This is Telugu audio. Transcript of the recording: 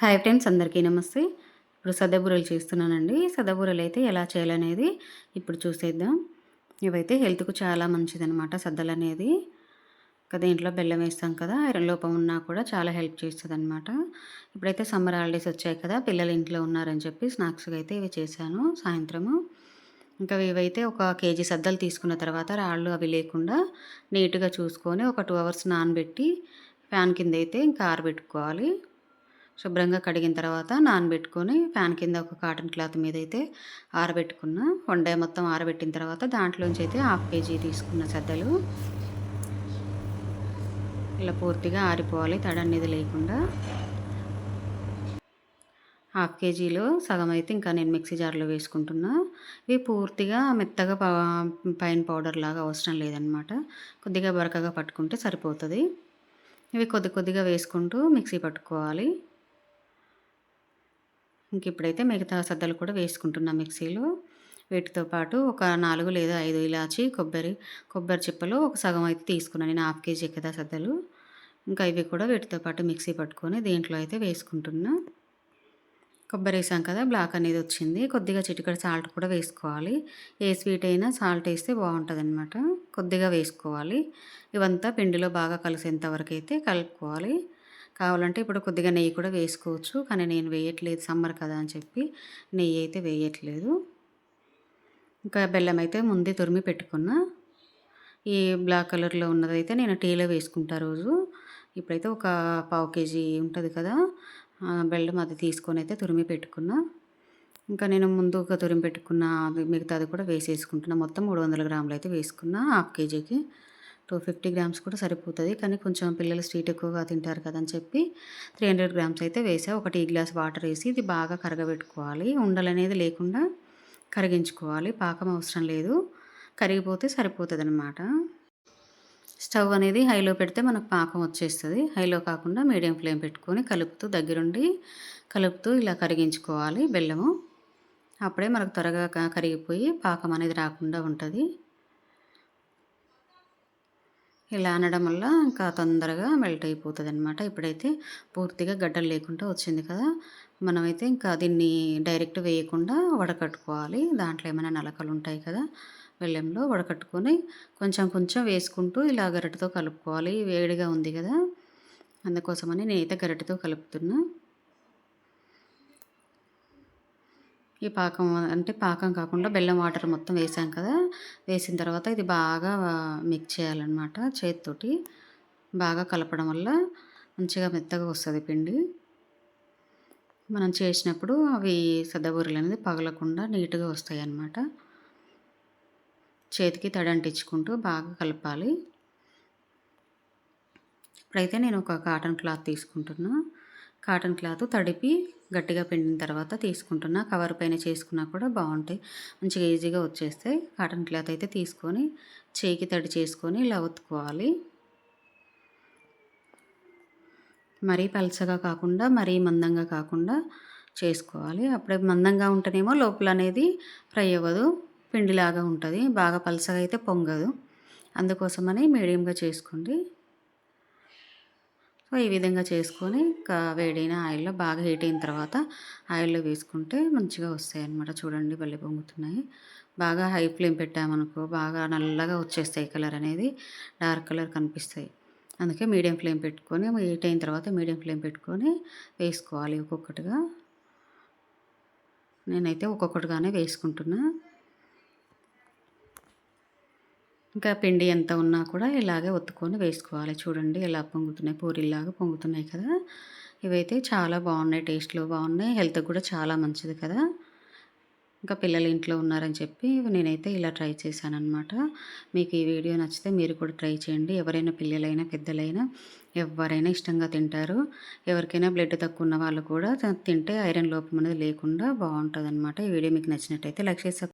హాయ్ ఫ్రెండ్స్ అందరికీ నమస్తే. ఇప్పుడు సదబూరలు చేస్తున్నానండి. సదబూరలు అయితే ఎలా చేయాలనేది ఇప్పుడు చూసేద్దాం. ఇవైతే హెల్త్కు చాలా మంచిదనమాట సద్దలు అనేది కదా ఇంట్లో బెల్లం వేస్తాం కదా ఐరన్ లోపం ఉన్నా కూడా చాలా హెల్ప్ చేస్తుంది అనమాట ఇప్పుడైతే సమ్మర్ హాలిడేస్ వచ్చాయి కదా పిల్లలు ఇంట్లో ఉన్నారని చెప్పి స్నాక్స్గా అయితే ఇవి చేశాను సాయంత్రము. ఇంకా ఇవైతే ఒక కేజీ సద్దలు తీసుకున్న తర్వాత రాళ్ళు అవి లేకుండా నీట్గా చూసుకొని ఒక టూ అవర్స్ నానబెట్టి ఫ్యాన్ కింద అయితే ఇంకా ఆరబెట్టుకోవాలి. శుభ్రంగా కడిగిన తర్వాత నానబెట్టుకొని ఫ్యాన్ కింద ఒక కాటన్ క్లాత్ మీద అయితే ఆరబెట్టుకున్న. వండే మొత్తం ఆరబెట్టిన తర్వాత దాంట్లోంచి అయితే హాఫ్ కేజీ తీసుకున్న సద్దలు. ఇలా పూర్తిగా ఆరిపోవాలి తడ అనేది లేకుండా. హాఫ్ కేజీలో సగం అయితే ఇంకా నేను మిక్సీ జార్లో వేసుకుంటున్నా. ఇవి పూర్తిగా మెత్తగా పైన పౌడర్ లాగా అవసరం లేదనమాట కొద్దిగా బరకగా పట్టుకుంటే సరిపోతుంది. ఇవి కొద్ది కొద్దిగా వేసుకుంటూ మిక్సీ పట్టుకోవాలి. ఇంక ఇప్పుడైతే మిగతా సద్దలు కూడా వేసుకుంటున్నాం మిక్సీలో. వీటితో పాటు ఒక నాలుగు లేదా ఐదు ఇలాచి కొబ్బరి కొబ్బరి చిప్పలు ఒక సగం అయితే తీసుకున్నాను నేను హాఫ్ కేజీ కదా సద్దలు. ఇంకా ఇవి కూడా వీటితో పాటు మిక్సీ పట్టుకొని దీంట్లో అయితే వేసుకుంటున్నా. కొబ్బరి వేసాం కదా బ్లాక్ అనేది వచ్చింది. కొద్దిగా చిటికడ సాల్ట్ కూడా వేసుకోవాలి. ఏ స్వీట్ అయినా సాల్ట్ వేస్తే బాగుంటుంది అనమాట కొద్దిగా వేసుకోవాలి. ఇవంతా పిండిలో బాగా కలిసేంత వరకు అయితే కలుపుకోవాలి. కావాలంటే ఇప్పుడు కొద్దిగా నెయ్యి కూడా వేసుకోవచ్చు. కానీ నేను వేయట్లేదు సమ్మర్ కదా అని చెప్పి నెయ్యి అయితే వేయట్లేదు. ఇంకా బెల్లం అయితే ముందే తురిమి పెట్టుకున్నా. ఈ బ్లాక్ కలర్లో ఉన్నదైతే నేను టీలో వేసుకుంటా రోజు. ఇప్పుడైతే ఒక పావు కేజీ ఉంటుంది కదా బెల్లం అది తీసుకొని అయితే తురిమి పెట్టుకున్నా. ఇంకా నేను ముందుగా తురిమి పెట్టుకున్న మిగతాది కూడా వేసేసుకుంటున్నా. మొత్తం మూడు వందల గ్రాములు అయితే వేసుకున్నా హాఫ్ కేజీకి. టూ ఫిఫ్టీ గ్రామ్స్ కూడా సరిపోతుంది. కానీ కొంచెం పిల్లలు స్వీట్ ఎక్కువగా తింటారు కదని చెప్పి త్రీ హండ్రెడ్ గ్రామ్స్ అయితే వేసా. ఒక టీ గ్లాస్ వాటర్ వేసి ఇది బాగా కరగబెట్టుకోవాలి. ఉండలనేది లేకుండా కరిగించుకోవాలి. పాకం అవసరం లేదు. కరిగిపోతే సరిపోతుంది అనమాట స్టవ్ అనేది హైలో పెడితే మనకు పాకం వచ్చేస్తుంది. హైలో కాకుండా మీడియం ఫ్లేమ్ పెట్టుకొని కలుపుతూ దగ్గరుండి కలుపుతూ ఇలా కరిగించుకోవాలి బెల్లము. అప్పుడే మనకు త్వరగా కరిగిపోయి పాకం అనేది రాకుండా ఉంటుంది. ఇలా అనడం వల్ల ఇంకా తొందరగా మెల్ట్ అయిపోతుంది అనమాట ఇప్పుడైతే పూర్తిగా గడ్డలు లేకుండా వచ్చింది కదా. మనమైతే ఇంకా దీన్ని డైరెక్ట్ వేయకుండా వడకట్టుకోవాలి. దాంట్లో ఏమైనా నలకలు ఉంటాయి కదా వెల్లంలో వడకట్టుకొని కొంచెం కొంచెం వేసుకుంటూ ఇలా గరిటతో కలుపుకోవాలి. వేడిగా ఉంది కదా. అందుకోసమని నేనైతే గరిటతో కలుపుతున్నా. ఈ పాకం అంటే పాకం కాకుండా బెల్లం వాటర్ మొత్తం వేసాం కదా వేసిన తర్వాత ఇది బాగా మిక్స్ చేయాలన్నమాట చేతితోటి. బాగా కలపడం వల్ల మంచిగా మెత్తగా వస్తుంది పిండి. మనం చేసినప్పుడు అవి సద్దబూరలు అనేది పగలకుండా నీట్గా వస్తాయి అన్నమాట చేతికి తడంటించుకుంటూ బాగా కలపాలి. ఇప్పుడైతే నేను ఒక కాటన్ క్లాత్ తీసుకుంటున్నా. కాటన్ క్లాత్ తడిపి గట్టిగా పిండిన తర్వాత తీసుకుంటున్నా. కవర్ పైన చేసుకున్నా కూడా బాగుంటాయి. మంచిగా ఈజీగా వచ్చేస్తాయి. కాటన్ క్లాత్ అయితే తీసుకొని చేయికి తడి చేసుకొని ఇలా ఉతుకోవాలి మరీ పలచగా కాకుండా మరీ మందంగా కాకుండా చేసుకోవాలి. అప్పుడే మందంగా ఉంటేనేమో లోపల అనేది ఫ్రై అవ్వదు. పిండిలాగా ఉంటుంది. బాగా పలసగా అయితే పొంగదు. అందుకోసమని మీడియంగా చేసుకోండి. సో ఈ విధంగా చేసుకొని వేడైన ఆయిల్లో బాగా హీట్ అయిన తర్వాత ఆయిల్లో వేసుకుంటే మంచిగా వస్తాయి అనమాట చూడండి భలే పొంగుతున్నాయి. బాగా హై ఫ్లేమ్ పెట్టామనుకో బాగా నల్లగా వచ్చేస్తాయి కలర్ అనేది. డార్క్ కలర్ కనిపిస్తాయి. అందుకే మీడియం ఫ్లేమ్ పెట్టుకొని హీట్ అయిన తర్వాత మీడియం ఫ్లేమ్ పెట్టుకొని వేసుకోవాలి ఒక్కొక్కటిగా. నేనైతే ఒక్కొక్కటిగానే వేసుకుంటున్నా. ఇంకా పిండి ఎంత ఉన్నా కూడా ఇలాగే ఒత్తుకొని వేసుకోవాలి. చూడండి ఇలా పొంగుతున్నాయి. పూరిలాగా పొంగుతున్నాయి కదా. ఇవైతే చాలా బాగున్నాయి. టేస్ట్లో బాగున్నాయి. హెల్త్కి కూడా చాలా మంచిది కదా. ఇంకా పిల్లలు ఇంట్లో ఉన్నారని చెప్పి నేనైతే ఇలా ట్రై చేశాను అనమాట మీకు ఈ వీడియో నచ్చితే మీరు కూడా ట్రై చేయండి. ఎవరైనా పిల్లలైనా పెద్దలైనా ఎవరైనా ఇష్టంగా తింటారు. ఎవరికైనా బ్లడ్ తక్కువ ఉన్న వాళ్ళు కూడా తింటే ఐరన్ లోపం అనేది లేకుండా బాగుంటుంది అనమాట ఈ వీడియో మీకు నచ్చినట్టయితే లైక్ చేసి